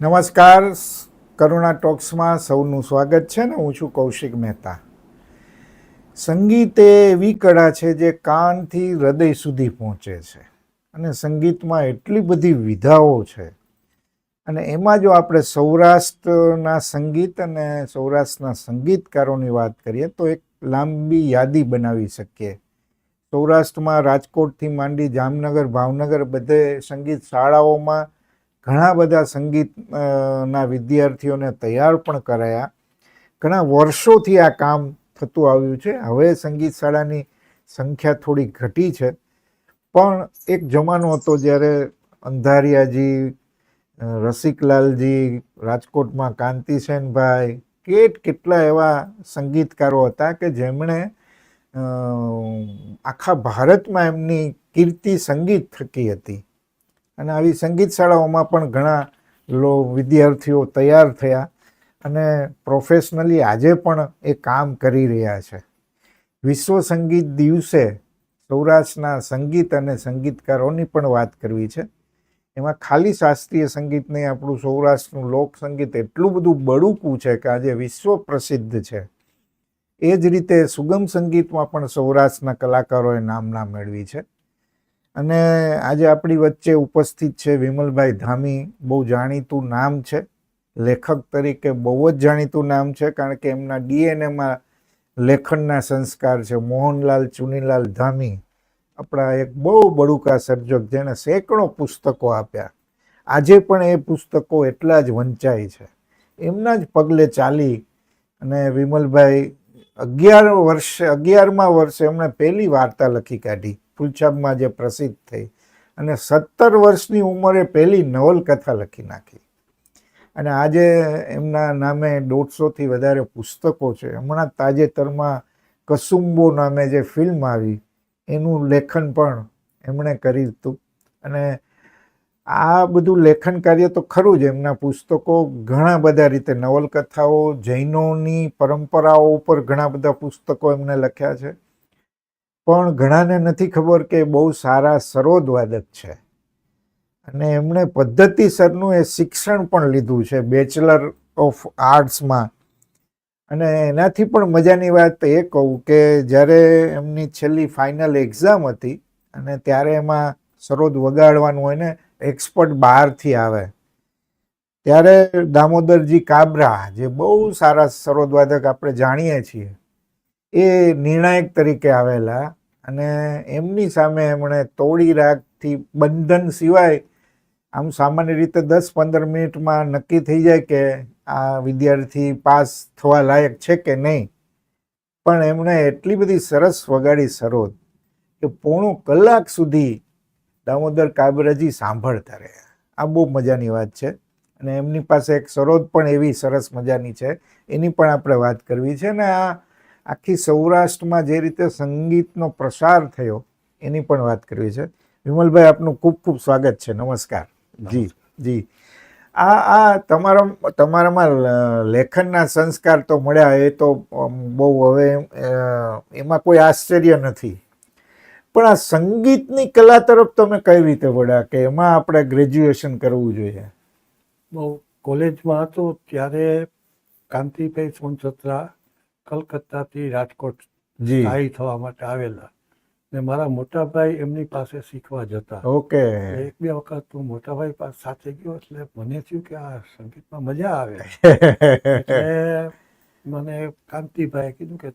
નમસ્કાર. કરુણા ટોક્સમાં સૌનું સ્વાગત છે ને હું છું કૌશિક મહેતા. સંગીત એ એવી કળા છે જે કાનથી હૃદય સુધી પહોંચે છે અને સંગીતમાં એટલી બધી વિધાઓ છે. અને એમાં જો આપણે સૌરાષ્ટ્રના સંગીત અને સૌરાષ્ટ્રના સંગીતકારોની વાત કરીએ તો એક લાંબી યાદી બનાવી શકીએ. સૌરાષ્ટ્રમાં રાજકોટથી માંડી જામનગર, ભાવનગર બધે સંગીત શાળાઓમાં ઘણા બધા સંગીત ના વિદ્યાર્થીઓને તૈયાર પણ કરાયા. ઘણા વર્ષોથી આ કામ થતું આવ્યું છે. હવે સંગીત શાળાની સંખ્યા થોડી ઘટી છે. પણ એક જમાનો હતો જ્યારે અંધારિયાજી રસિકલાલજી, રાજકોટમાં કાંતિસેનભાઈ, કેટ કેટલા એવા સંગીતકારો હતા કે જેમણે આખા ભારતમાં એમની કીર્તિ સંગીત થકી હતી. અને આવી સંગીત શાળાઓમાં પણ ઘણા લો વિદ્યાર્થીઓ તૈયાર થયા અને પ્રોફેશનલી આજે પણ એ કામ કરી રહ્યા છે. વિશ્વ સંગીત દિવસે સૌરાષ્ટ્રના સંગીત અને સંગીતકારોની પણ વાત કરવી છે. એમાં ખાલી શાસ્ત્રીય સંગીત નહીં, આપણું સૌરાષ્ટ્રનું લોક સંગીત એટલું બધું બળુકું છે કે આજે વિશ્વ પ્રસિદ્ધ છે. એ જ રીતે સુગમ સંગીતમાં પણ સૌરાષ્ટ્રના કલાકારોએ નામના મેળવી છે. અને આજે આપણી વચ્ચે ઉપસ્થિત છે વિમલભાઈ ધામી, બહુ જાણીતું નામ છે. લેખક તરીકે બહુ જ જાણીતું નામ છે, કારણ કે એમના ડીએનએમાં લેખનના સંસ્કાર છે. મોહનલાલ ચુનીલાલ ધામી આપણા એક બહુ બડુકા સર્જક જેણે સેંકડો પુસ્તકો આપ્યા. આજે પણ એ પુસ્તકો એટલા જ વંચાય છે. એમના જ પગલે ચાલી અને વિમલભાઈ અગિયાર વર્ષે, અગિયારમા વર્ષે એમણે પહેલી વાર્તા લખી કાઢી. ફૂલછાપમાં જે પ્રસિદ્ધ થઈ અને સત્તર વર્ષની ઉંમરે પહેલી નવલકથા લખી નાખી. અને આજે એમના નામે દોઢસોથી વધારે પુસ્તકો છે. હમણાં તાજેતરમાં કસુંબો નામે જે ફિલ્મ આવી, એનું લેખન પણ એમણે કર્યું હતું. અને આ બધું લેખન કાર્ય તો ખરું જ. એમના પુસ્તકો ઘણા બધા રીતે, નવલકથાઓ, જૈનોની પરંપરાઓ ઉપર ઘણા બધા પુસ્તકો એમણે લખ્યા છે. પણ ઘણાને નથી ખબર કે બહુ સારા સરોદવાદક છે. અને એમણે પદ્ધતિસરનું એ શિક્ષણ પણ લીધું છે બેચલર ઓફ આર્ટ્સમાં અને એનાથી પણ મજાની વાત એ કહું કે જ્યારે એમની છેલ્લી ફાઇનલ એક્ઝામ હતી અને ત્યારે એમાં સરોદ વગાડવાનું હોય ને એક્સપર્ટ બહારથી આવે. ત્યારે દામોદરજી કાબરા, જે બહુ સારા સરોદવાદક આપણે જાણીએ છીએ એ નિર્ણાયક તરીકે આવેલા અને એમની સામે એમણે તોડી રાખથી બંધન સિવાય આમ સામાન્ય રીતે દસ પંદર મિનિટમાં નક્કી થઈ જાય કે આ વિદ્યાર્થી પાસ થવા લાયક છે કે નહીં. પણ એમણે એટલી બધી સરસ વગાડી સરોદ કે પોણો કલાક સુધી દામોદર કાબરાજી સાંભળતા રહ્યા. આ બહુ મજાની વાત છે અને એમની પાસે એક સરોદ પણ એવી સરસ મજાની છે. એની પણ આપણે વાત કરવી છે ને આ આખી સૌરાષ્ટ્રમાં જે રીતે સંગીતનો પ્રસાર થયો, એની પણ વાત કરવી છે. વિમલભાઈ, આપનું ખૂબ ખૂબ સ્વાગત છે. નમસ્કાર. જી જી. આ આ તમારા, તમારામાં લેખનના સંસ્કાર તો મળ્યા, એ તો બહુ હવે એમાં કોઈ આશ્ચર્ય નથી. પણ આ સંગીતની કલા તરફ તમે કઈ રીતે વળ્યા કે એમાં આપણે ગ્રેજ્યુએશન કરવું જોઈએ? બહુ. કોલેજમાં હતો ત્યારે કાંતિભાઈ સોનછત્રા કલકત્તાથી રાજકોટ સ્થાયી થવા માટે આવેલા. ને મારા મોટાભાઈ એમની પાસે શીખવા જતા. ઓકે. એક બે વખત હું મોટાભાઈ પાસે સાથે ગયો એટલે મને થયું કે આ સંગીતમાં મજા આવે. એટલે મને કાંતિભાઈએ કીધું કે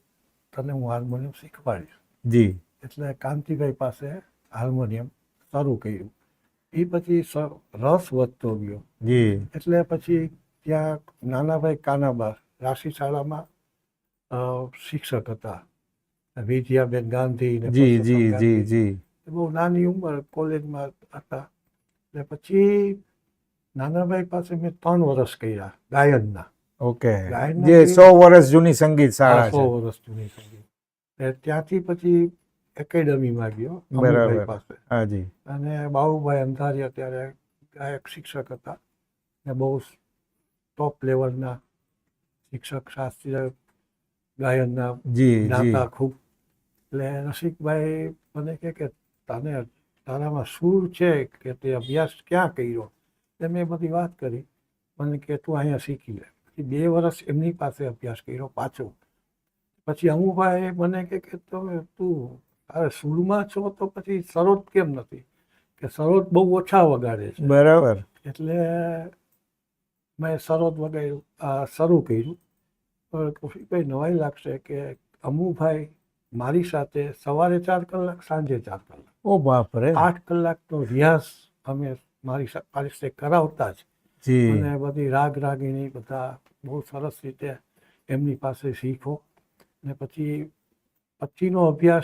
તને હું હાર્મોનિયમ શીખવાડીશ. જી. એટલે કાંતિભાઈ પાસે હાર્મોનિયમ શરૂ કર્યું. એ પછી રસ વધતો ગયો. જી. એટલે પછી ત્યાં નાનાભાઈ કાનાબા રાશિ શાળામાં અ, શિક્ષક હતા. વિજયાબેન ગાંધી જી જી જી. જી. બહુ નાની ઉંમર કોલેજમાં હતા. એટલે પછી નાનાભાઈ પાસે મેં ત્રણ વર્ષ કર્યા ગાયનના. ઓકે. જે સો વર્ષ જૂની સંગીત શાળા સો વર્ષ જૂની સંગીત. ત્યાંથી પછી એકેડમીમાં ગયો બરાબર. પાસે. હાજી અને બાબુભાઈ અંધારિયા ત્યારે ગાયક શિક્ષક હતા. ને બહુ ટોપ લેવલના શિક્ષક શાસ્ત્રીય ગાયનના જી ખૂબ. એટલે રસિકભાઈ મને કહે કે તને તારામાં સુર છે કે તે અભ્યાસ ક્યાં કર્યો? એટલે મેં બધી વાત કરી. મને કે તું અહીંયા શીખી લે. પછી બે વર્ષ એમની પાસે અભ્યાસ કર્યો પાછો. પછી અમુભાઈ મને કે કે તમે તું તારે સૂરમાં છો તો પછી સરોદ કેમ નથી? કે સરોદ બહુ ઓછા વગાડે છે. બરાબર. એટલે મેં સરોદ વગાડ્યું શરૂ કર્યું. કૌશિકભાઈ નવાઈ લાગશે કે અમુભાઈ મારી સાથે સવારે ચાર કલાક સાંજે ચાર કલાક. ઓ બાપ રે. આઠ કલાકનો રિયાઝ અમે મારી સા- પાસે કરાવતા જ. જી. અને બધી રાગ રાગીણી બધા બહુ સરસ રીતે એમની પાસે શીખો. ને પછી પછીનો અભ્યાસ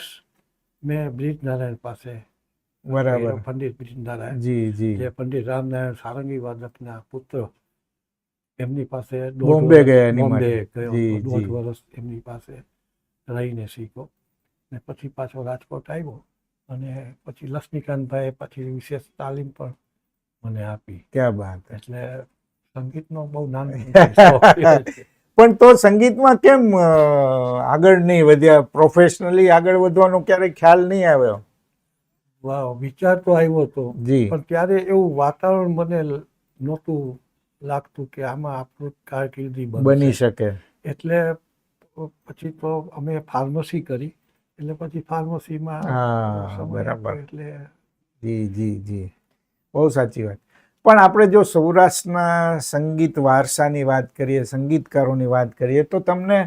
મેં બ્રિજ નારાયણ પાસે બરાબર. પંડિત બ્રિજ નારાયણ જી જી. જે પંડિત રામનારાયણ સારંગી વાદકના પુત્ર એમની પાસે બોમ્બે ગયા એની બોમ્બે ગયો. દોઢ વર્ષ એમની પાસે રહીને શીખો ને પછી પાછો રાજકોટ આવ્યો અને પછી લક્ષ્મીકાંતભાઈ પછી વિશેષ તાલીમ પણ મને આપી. ક્યાં બાત એટલે સંગીતનો બહુ નાનો પણ તો સંગીતમાં કેમ આગળ નહીં વધ્યા? પ્રોફેશનલી આગળ વધવાનો ક્યારેય ખ્યાલ નહીં આવ્યો? વાહ વિચાર તો આવ્યો હતો જી. પણ ત્યારે એવું વાતાવરણ મને નહોતું લાગતું કે આમાં આપણું કારકિર્દી બની શકે. એટલે પછી તો અમે ફાર્મસી કરી. એટલે પછી ફાર્મસીમાં બરાબર. એટલે જી જી જી. બહુ સાચી વાત. પણ આપણે જો સૌરાષ્ટ્રના સંગીત વારસાની વાત કરીએ સંગીતકારોની વાત કરીએ તો તમને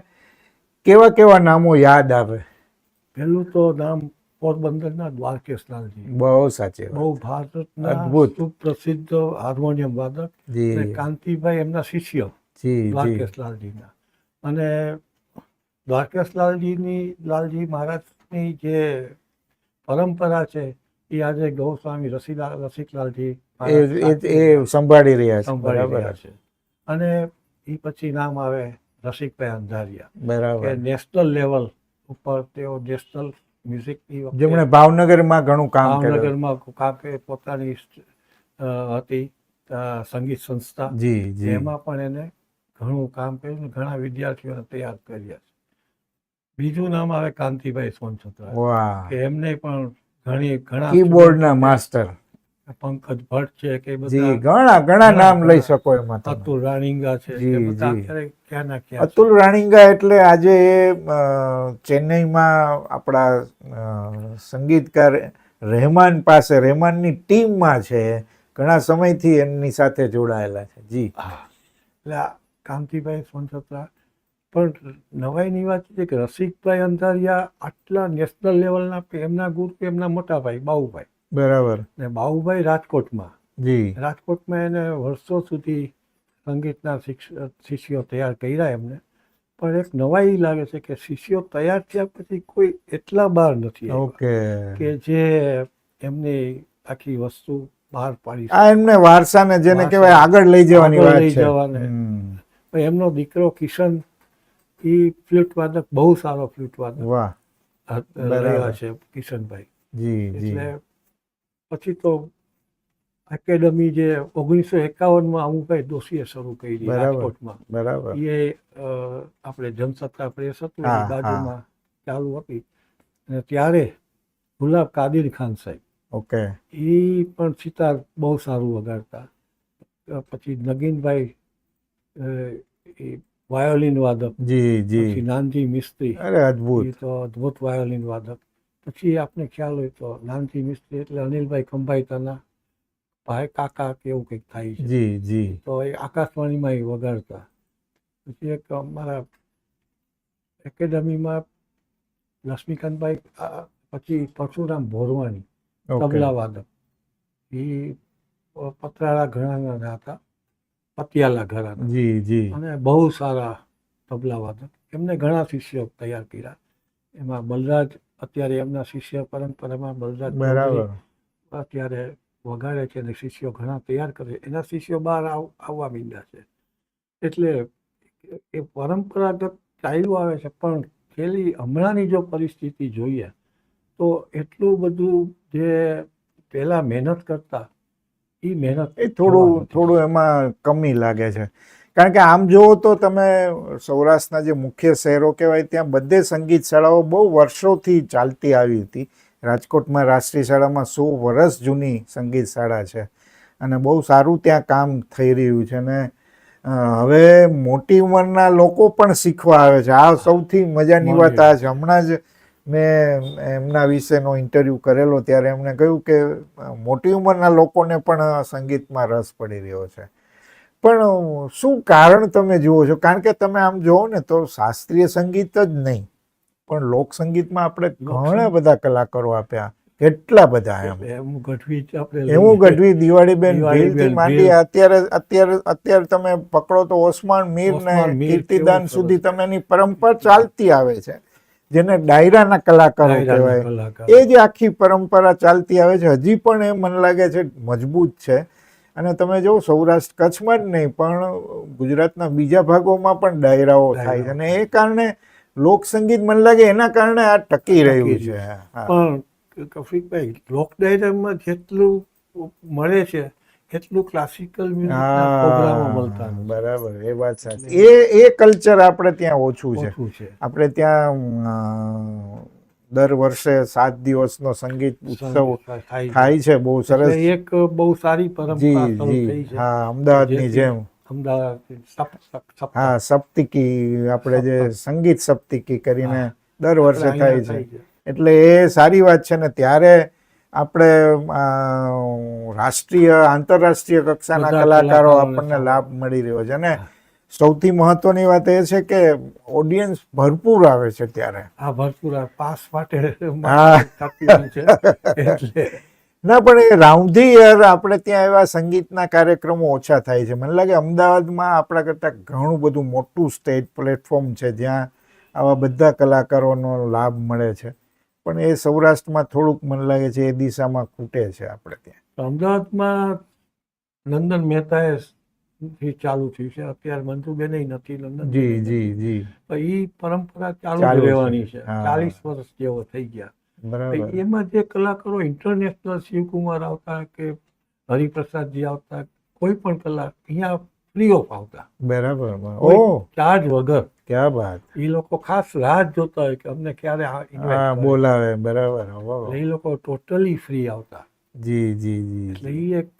કેવા કેવા નામો યાદ આવે? પહેલું તો નામ પોરબંદરના દ્વારકેશલાલજી બહુ સાચી બહુ ભારતના અદ્ભુત. સુપ્રસિદ્ધ હાર્મોનિયમ વાદક કાંતિભાઈ એમના શિષ્ય દ્વારકેશલાલજીના અને દ્વારકેશલાલજીની લાલજી મહારાજની જે પરંપરા છે એ આજે ગૌસ્વામી રસીલા રસિકલાલજી એ સંભાળી રહ્યા છે. સંભાળી રહ્યા છે. અને એ પછી નામ આવે રસિકભાઈ અંધારિયા બરાબર. નેશનલ લેવલ ઉપર તેઓ નેશનલ મ્યુઝિકની વખતે જેમણે ભાવનગરમાં ઘણું કામ ભાવનગરમાં કામ પોતાની હતી સંગીત સંસ્થા. જી જી. એમાં પણ એને ઘણું કામ કર્યું ઘણા વિદ્યાર્થીઓને તૈયાર કર્યા છે. બીજું નામ આવે કાંતિભાઈ સોનછત્રા કે એમને પણ ઘણી ઘણા કીબોર્ડના માસ્ટર. પંકજ ભટ્ટ છે કે બધા ઘણા ઘણા નામ લઈ શકો એમાં અતુલ રાણીંગા છે. અતુલ રાણીંગા એટલે આજે ચેન્નઈમાં આપણા સંગીતકાર રહેમાન પાસે રહેમાનની ટીમમાં છે. ઘણા સમયથી એમની સાથે જોડાયેલા છે. જી. હા. એટલે કાંતિભાઈ સોનછત્રા પણ નવાઈની વાત છે કે રસિકભાઈ અંધારિયા આટલા નેશનલ લેવલના એમના ગુરુ એમના મોટા ભાઈ બાઉભાઈ? બરાબર. ને બાહુભાઈ રાજકોટમાં. જી. રાજકોટમાં એને વર્ષો સુધી સંગીતના શિષ્યો તૈયાર કર્યા એમને. પણ એક નવાઈ લાગે છે કે શિષ્યો તૈયાર થયા પછી કોઈ એટલા બહાર નથી ઓકે. કે જે એમની આખી વસ્તુ બહાર પાડી. આ એમને વારસાને જેને. કહેવાય આગળ લઈ જવાની વાત લઈ છે. જવાને. એમનો દીકરો કિશન એ ફ્લૂટ વાદક બહુ સારો ફ્લૂટ વાદક વાહ રહ્યા છે કિશનભાઈ. જી જી. એટલે પછી તો એકેડમી જે ઓગણીસો એકાવનમાં અમુકભાઈ દોશીએ શરૂ કરી રાજકોટમાં. બરાબર. એ આપણે જનસત્તા પ્રેસ હતું બાજુમાં ચાલુ હતી. અને ત્યારે ગુલાબ કાદિર ખાન સાહેબ. ઓકે. એ પણ સિતાર બહુ સારું વગાડતા. પછી નગીનભાઈ એ વાયોલિન વાદક. જી જી. નાનજી મિસ્ત્રી. અરે અદ્ભુત. એ તો અદ્ભુત વાયોલિન વાદક. પછી આપને ખ્યાલ હોય તો નાનથી મિસ્ત્રી એટલે અનિલભાઈ ખંભાઈતાના ભાઈ કાકા કે એવું કંઈક થાય છે. જી જી. તો એ આકાશવાણીમાં એ વગાડતા. પછી એક અમારા એકેડમીમાં લક્ષ્મીકાંતભાઈ પછી પરશુરામ ભોરવાની ઓકે. તબલા વાદક. એ પતરાળા ઘરાના હતા પતિયાલા ઘરાના જી જી. અને બહુ સારા તબલા વાદક. એમને ઘણા શિષ્યો તૈયાર કર્યા. એમાં બલરાજ અત્યારે એમના શિષ્ય પરંપરામાં બલરાજ અત્યારે વગાડે છે અને શિષ્યો ઘણા તૈયાર કરે એના શિષ્યો બહાર આવવા માંડ્યા છે. એટલે એ પરંપરાગત ચાલ્યું આવે છે પણ છેલ્લી હમણાંની જો પરિસ્થિતિ જોઈએ તો એટલું બધું જે પહેલાં મહેનત કરતા એ મહેનત એ થોડું થોડું એમાં કમી લાગે છે. કારણ કે આમ જુઓ તો તમે સૌરાષ્ટ્રના જે મુખ્ય શહેરો કહેવાય, ત્યાં બધે સંગીત શાળાઓ બહુ વર્ષોથી ચાલતી આવી હતી. રાજકોટમાં રાષ્ટ્રીય શાળામાં સો વર્ષ જૂની સંગીત શાળા છે અને બહુ સારું ત્યાં કામ થઈ રહ્યું છે અને હવે મોટી ઉંમરના લોકો પણ શીખવા આવે છે. આ સૌથી મજાની વાત આ છે. હમણાં જ મેં એમના વિશેનો ઇન્ટરવ્યૂ કરેલો ત્યારે એમણે કહ્યું કે મોટી ઉંમરના લોકોને પણ સંગીતમાં રસ પડી રહ્યો છે. પણ શું કારણ તમે જુઓ છો? કારણ કે તમે આમ જુઓ ને તો શાસ્ત્રીય સંગીત જ નહીં. પણ લોક સંગીતમાં આપણે ઘણા બધા કલાકારો આપ્યા. કેટલા બધા એમ. એમ ગઢવી. એવું ગઢવી દિવાળીબેન દિવાળીબેન ભીલથી માંડી અત્યારે અત્યારે અત્યારે તમે પકડો તો ઓસમાન મીર ને કીર્તિદાન સુધી તમે એની પરંપરા ચાલતી આવે છે. જેને ડાયરાના કલાકારો કહેવાય. એ જે આખી પરંપરા ચાલતી આવે છે. હજી પણ એ મને લાગે છે મજબૂત છે. અને તમે જો સૌરાષ્ટ્ર કચ્છમાં જ નહીં પણ ગુજરાતના બીજા ભાગોમાં પણ ડાયરાઓ થાય છે. અને એ કારણે લોક સંગીત મને લાગે એના કારણે આ ટકી રહ્યું છે. પણ કફિકભાઈ લોક ડાયરામાં જેટલું મળે છે એટલું ક્લાસિકલ બરાબર એ વાત સાચી. એ એ કલ્ચર આપણે ત્યાં ઓછું છે. આપણે ત્યાં દર વર્ષે સાત દિવસનો સંગીત ઉત્સવ થાય છે. બહુ સરસ. એક બહુ સારી પરંપરા જી હા અમદાવાદની જેમ. અમદાવાદ હા સપ્તિકી આપણે જે સંગીત સપ્તિકી કરીને દર વર્ષે થાય છે. એટલે એ સારી વાત છે ને ત્યારે આપણે રાષ્ટ્રીય આંતરરાષ્ટ્રીય કક્ષાના કલાકારો આપણને લાભ મળી રહ્યો છે. ને સૌથી મહત્વની વાત એ છે કે ઓડિયન્સ ભરપૂર આવે છે ત્યારે. હા ભરપૂર પાસ માટે એટલે ના પણ એ રાઉન્ડી યર આપણે ત્યાં એવા સંગીતના કાર્યક્રમો ઓછા થાય છે. મને લાગે અમદાવાદમાં આપણા કરતાં ઘણું બધું મોટું સ્ટેજ પ્લેટફોર્મ છે જ્યાં આવા બધા કલાકારોનો લાભ મળે છે. પણ એ સૌરાષ્ટ્રમાં થોડુંક મને લાગે છે એ દિશામાં ખૂટે છે આપણે ત્યાં. અમદાવાદમાં નંદન મહેતાએ થી ચાલુ થયું છે. અત્યારે મંજુબેન નથી લગ્ન જી જી જી. એ પરંપરા ચાલુ. રહેવાની છે. ચાલીસ વર્ષ જેવો થઈ ગયા. એમાં જે કલાકારો ઇન્ટરનેશનલ શિવકુમાર આવતા કે હરિપ્રસાદજી આવતા કોઈ પણ કલાક અહીંયા ફ્રી ઓફ આવતા. બરાબર ઓ! ચાર્જ વગર. ક્યાં વાત એ લોકો ખાસ રાહ જોતા હોય કે અમને ક્યારે હા બોલાવે. બરાબર એ લોકો ટોટલી ફ્રી આવતા. જી જી જી એટલે એ એક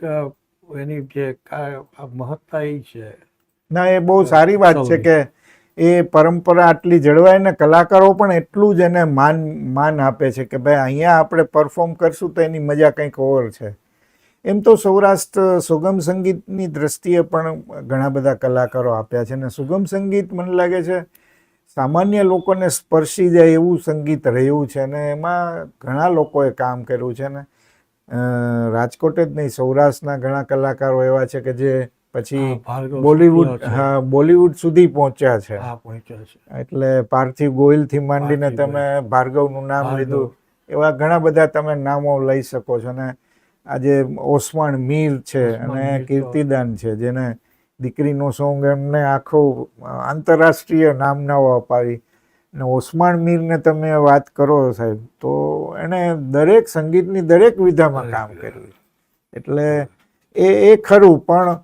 એની જે મહત્તા એ છે. ના એ બહુ સારી વાત છે કે એ પરંપરા આટલી જળવાય ને કલાકારો પણ એટલું જ એને માન માન આપે છે કે ભાઈ અહીંયા આપણે પરફોર્મ કરશું તો એની મજા કંઈક ઓર છે. એમ તો સૌરાષ્ટ્ર સુગમ સંગીતની દ્રષ્ટિએ પણ ઘણા બધા કલાકારો આપ્યા છે ને સુગમ સંગીત મને લાગે છે સામાન્ય લોકોને સ્પર્શી જાય એવું સંગીત રહ્યું છે ને એમાં ઘણા લોકોએ કામ કર્યું છે ને રાજકોટ જ નહીં સૌરાષ્ટ્રના ઘણા કલાકારો એવા છે કે જે પછી બોલીવુડ હા બોલિવૂડ સુધી પહોંચ્યા છે. આ પહોંચ્યા છે. એટલે પાર્થિવ ગોહિલથી માંડીને તમે ભાર્ગવનું નામ લીધું એવા ઘણા બધા તમે નામો લઈ શકો છો. અને આજે ઓસમાણ મીર છે અને કીર્તિદાન છે જેને દીકરીનો સોંગ એમને આખો આંતરરાષ્ટ્રીય નામનાઓ અપાવી. અને ઓસમાણ મીરને તમે વાત કરો સાહેબ તો એણે દરેક સંગીતની દરેક વિધામાં કામ કર્યું. એટલે એ એ ખરું પણ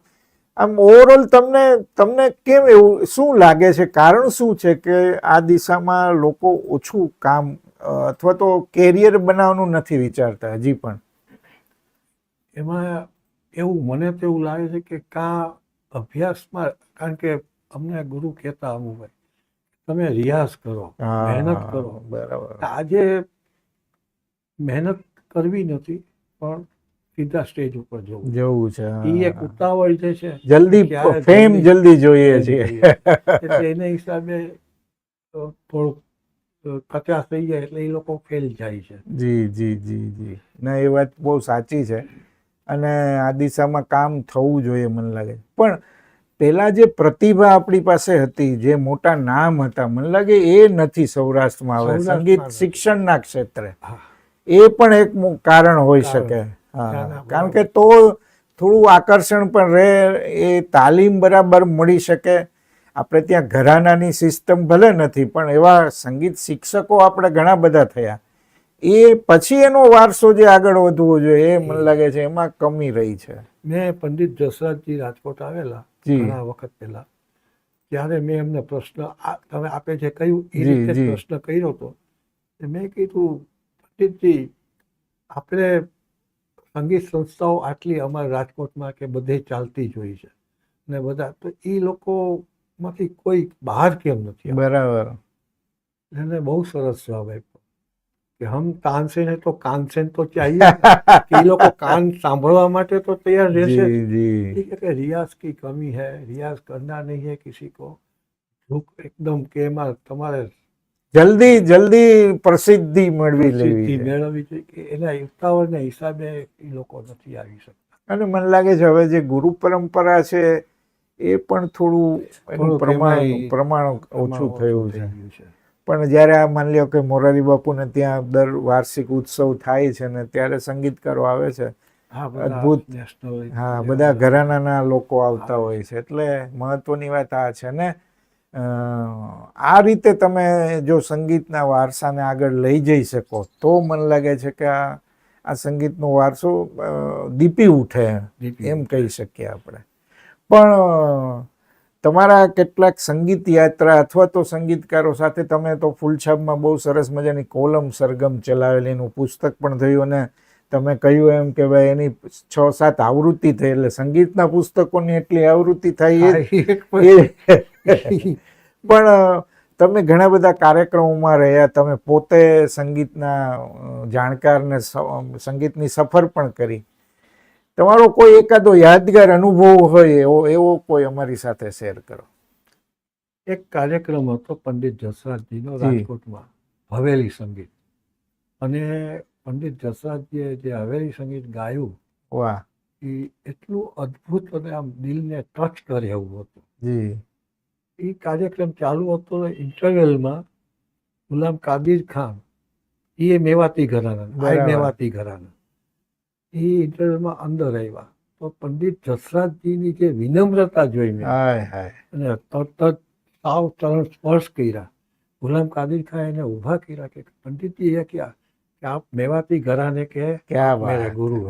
આમ ઓવરઓલ તમને તમને કેમ એવું શું લાગે છે? કારણ શું છે કે આ દિશામાં લોકો ઓછું કામ અથવા તો કેરિયર બનાવવાનું નથી વિચારતા હજી પણ? એમાં એવું મને તો એવું લાગે છે કે કાં અભ્યાસમાં કારણ કે અમને ગુરુ કહેતા અમુભાઈ તમે રિયાઝ કરો મહેનત કરો. બરાબર. આજે મહેનત કરવી નથી પણ સીધા સ્ટેજ ઉપર જવું. જવું છે એ એક ઉતાવળ જે છે જલ્દી ફેમ જલ્દી- જોઈએ છે એટલે એના હિસાબે થોડુંક કચાશ થઈ જાય એટલે એ લોકો ફેલ જાય છે. જી જી જી જી. ના એ વાત બહુ સાચી છે. અને આ દિશામાં કામ થવું જોઈએ મને લાગે પણ પેલા જે પ્રતિભા આપણી પાસે હતી જે મોટા નામ હતા મને લાગે એ નથી સૌરાષ્ટ્રમાં સૌરાષ્ટ્રમાં સંગીત. શિક્ષણના ક્ષેત્રે. એ પણ એક કારણ હોઈ શકે. કારણ કે તો થોડું આકર્ષણ પણ રહે એ તાલીમ બરાબર મળી શકે. આપણે ત્યાં ઘરાનાની સિસ્ટમ ભલે નથી પણ એવા સંગીત શિક્ષકો આપણે ઘણા બધા થયા. એ પછી એનો વારસો જે આગળ વધવો જોઈએ એ મને લાગે છે એમાં કમી રહી છે. મેં પંડિત જસરાજજી રાજકોટ આવેલા. ઘણા વખત પહેલા. ત્યારે મેં એમને પ્રશ્ન તમે આપે જે કહ્યું એ રીતે પ્રશ્ન કર્યો હતો. તો મેં કીધું પંડિતજી આપણે સંગીત સંસ્થાઓ આટલી અમારા રાજકોટમાં કે બધે ચાલતી જ હોય છે. ને બધા તો એ લોકોમાંથી કોઈ બહાર કેમ નથી બરાબર. એને બહુ સરસ જવાબ આપ્યો. કે હમ તાનસેન તો કાનસેન તો ચાહીએ કે લોકો કાન સાંભળવા માટે તો તૈયાર રહેશે. કે રિયાઝ કી કમી હે? રિયાઝ કરના નહીં હે કિસી કો? ભૂખ એકદમ કેમાં તમારે જલ્દી જલ્દી પ્રસિદ્ધિ મેળવી લેવી મેળવવી જોઈએ કે એના ઉતાવળને હિસાબે એ લોકો નથી આવી શકતા. અને મને લાગે છે હવે જે ગુરુ પરંપરા છે એ પણ થોડું પ્રમાણ પ્રમાણ ઓછું થયું છે. પણ જ્યારે આ માની લ્યો કે મોરારી બાપુને ત્યાં દર વાર્ષિક ઉત્સવ થાય છે ને ત્યારે સંગીતકારો આવે છે અદ્ભુત. હા બધા ઘરાનાના લોકો આવતા હોય છે. એટલે મહત્વની વાત આ છે ને આ રીતે તમે જો સંગીતના વારસાને આગળ લઈ જઈ શકો તો મને લાગે છે કે આ આ સંગીતનો વારસો દીપી ઉઠે એમ કહી શકીએ આપણે. પણ તમારા કેટલાક સંગીત યાત્રા અથવા તો સંગીતકારો સાથે તમે તો ફૂલછાબમાં બહુ સરસ મજાની કોલમ સરગમ ચલાવેલી એનું પુસ્તક પણ થયું અને તમે કહ્યું એમ કે ભાઈ એની છ સાત આવૃત્તિ થઈ એટલે સંગીતના પુસ્તકોની એટલી આવૃત્તિ થઈ એ પણ- તમે ઘણા બધા કાર્યક્રમોમાં રહ્યા તમે પોતે સંગીતના જાણકારને જાણકાર ને સંગીતની સફર પણ કરી. તમારો કોઈ એકાદો યાદગાર અનુભવ હોય એવો એવો કોઈ અમારી સાથે શેર કરો. એક કાર્યક્રમ હતો પંડિત જસરાજજીનો. રાજકોટમાં હવેલી સંગીત. અને પંડિત જસરાજજીએ જે હવેલી સંગીત ગાયું વાહ. એ એટલું અદ્ભુત અને આમ દિલને ટચ કરે એવું હતું. જી. એ કાર્યક્રમ ચાલુ હતો ઇન્ટરવેલમાં ગુલામ કાદિર ખાન એ મેવાતી ઘરાના મેવાતી ઘરાના એ ઇન્ટરવ્યુમાં અંદર આવ્યા. તો પંડિત જસરાજજીની જે વિનમ્રતા જોઈ મેં. અને તરત સાવ તરણ સ્પર્શ કર્યા. ગુલામ કાદિર ખાન એને ઊભા કર્યા કે પંડિતજી એ ક્યાં આપ મેવાતી ઘરાને કે ગુરુ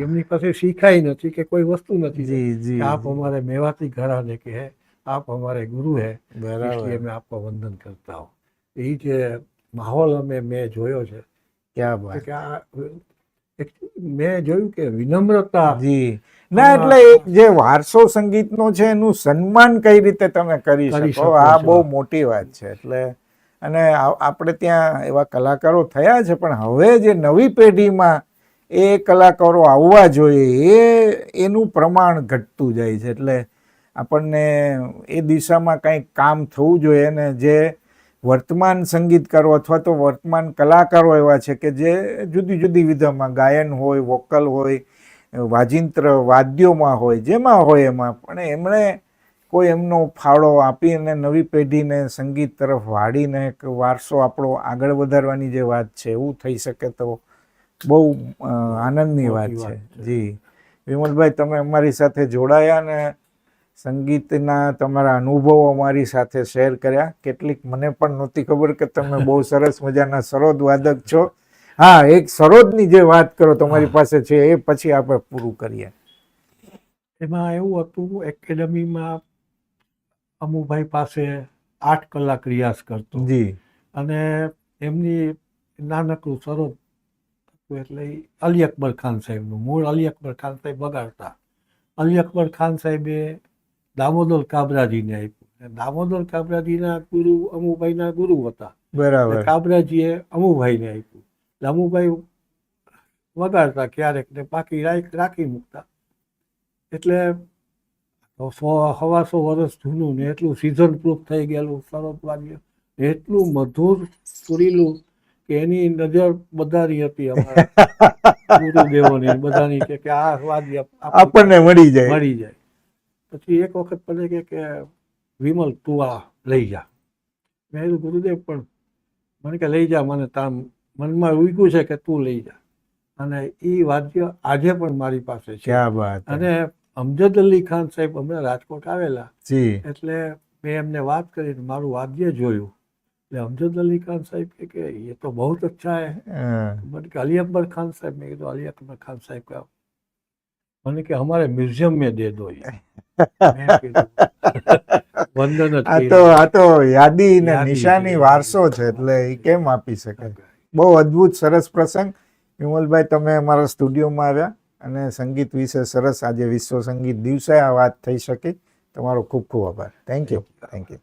એમની પાસે શીખાય નથી કે કોઈ વસ્તુ નથી આપ અમારે મેવાતી ઘરાને કે આપ અમારે ગુરુ હે. બરાબર. અમે આપકો વંદન કરતા હો. એ જે માહોલ અમે મેં જોયો છે. ક્યાં કે આ મેં જોયું કે વિનમ્રતા જી. ના એટલે જે વારસો સંગીતનો છે એનું સન્માન કઈ રીતે તમે કરી શકો? આ બહુ મોટી વાત છે એટલે અને આપણે ત્યાં એવા કલાકારો થયા છે પણ હવે જે નવી પેઢીમાં એ કલાકારો આવવા જોઈએ એ એનું પ્રમાણ ઘટતું જાય છે એટલે આપણને એ દિશામાં કંઈક કામ થવું જોઈએ ને જે વર્તમાન સંગીતકારો અથવા તો વર્તમાન કલાકારો એવા છે કે જે જુદી જુદી વિધામાં ગાયન હોય વોકલ હોય વાજિંત્ર વાદ્યોમાં હોય જેમાં હોય એમાં પણ એમણે કોઈ એમનો ફાળો આપીને નવી પેઢીને સંગીત તરફ વાળીને વારસો આપણો આગળ વધારવાની જે વાત છે એવું થઈ શકે તો બહુ આનંદની વાત છે. જી વિમલભાઈ તમે અમારી સાથે જોડાયા ને સંગીતના તમારા અનુભવો અમારી સાથે શેર કર્યા. કેટલીક મને પણ નહોતી ખબર કે તમે બહુ સરસ મજાના સરોદ વાદક છો. હા એક સરોદની જે વાત કરો તમારી પાસે છે એ પછી આપણે પૂરું કરીએ. એમાં એવું હતું એકેડમીમાં અમુભાઈ પાસે આઠ કલાક રિયાઝ કરતો. જી. અને એમની નાનકડું સરોદ હતું એટલે અલી અકબર ખાન સાહેબનું. મૂળ અલી અકબર ખાન સાહેબ વગાડતા. અલી અકબર ખાન સાહેબે દામોદર કાબરાજીને આપ્યું. દામોદર કાબરાજીના ગુરુ અમુભાઈના ગુરુ હતા. બરાબર. કાબરાજીએ અમુભાઈને આપ્યું. એટલે અમુભાઈ વગાડતા ક્યારેક ને બાકી રાખી મૂકતા. એટલે સો સવાસો વર્ષ જૂનું ને એટલું સિઝન પ્રૂફ થઈ ગયેલું સરસ વાગ્ય એટલું મધુર સુરીલું કે એની નજર બધાની હતી અમારા ગુરુદેવોની. બધાની કે કે આ વાદ્ય આપણને મળી જાય. મળી જાય. પછી એક વખત મને કે કે વિમલ તું આ લઈ જા. મેં કીધું ગુરુદેવ પણ મને કે લઈ જા મને તાર મનમાં ઉગ્યું છે કે તું લઈ જા. અને એ વાદ્ય આજે પણ મારી પાસે છે. અને અમજદ અલી ખાન સાહેબ અમે રાજકોટ આવેલા. એટલે મેં એમને વાત કરી મારું વાદ્ય જોયું. એટલે અમજદ અલી ખાન સાહેબ કે એ તો બહુ અચ્છા હે. મને કે અલી અકબર ખાન સાહેબ. મેં કીધું અલી અકબર ખાન સાહેબ साहब का मैंने कहा हमारे म्यूजियम में दे दो ये મેં કીધું, વંદન જ આ તો કર્યું. આ તો યાદી ને યાદી નિશાની છે. વારસો છે એટલે એ કેમ આપી શકાય બહુ અદ્ભુત સરસ પ્રસંગ વિમલભાઈ તમે અમારા સ્ટુડિયોમાં આવ્યા અને સંગીત વિશે સરસ આજે વિશ્વ સંગીત દિવસે આ વાત થઈ શકી તમારો ખૂબ ખૂબ આભાર થેન્ક યુ થેન્ક યુ